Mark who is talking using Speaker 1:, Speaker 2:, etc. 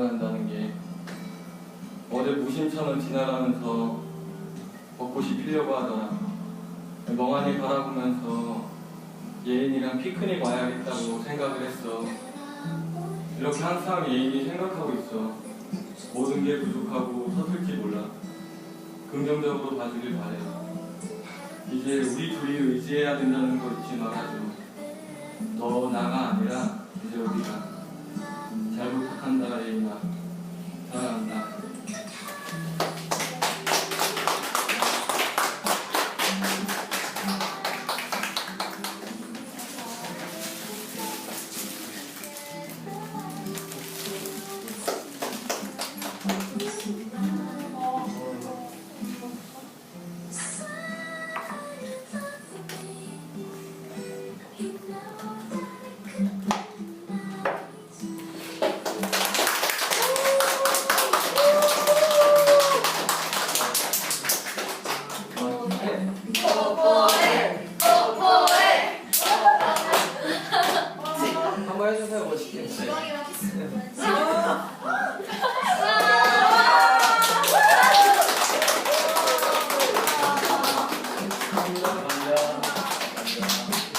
Speaker 1: 일어난다는 게 어제 무심천을 지나가면서 벚꽃이 피려고 하더라. 멍하니 바라보면서 예인이랑 피크닉 와야겠다고 생각을 했어. 이렇게 항상 예인이 생각하고 있어. 모든 게 부족하고 서툴지 몰라. 긍정적으로 봐주길 바래. 이제 우리 둘이 의지해야 된다는 걸 잊지 말아줘. Amen. 뽀뽀해 뽀뽀해 한번 해주세요 멋있게. 네. 지방이랑 키스. 네. 감사합니다 감사합니다.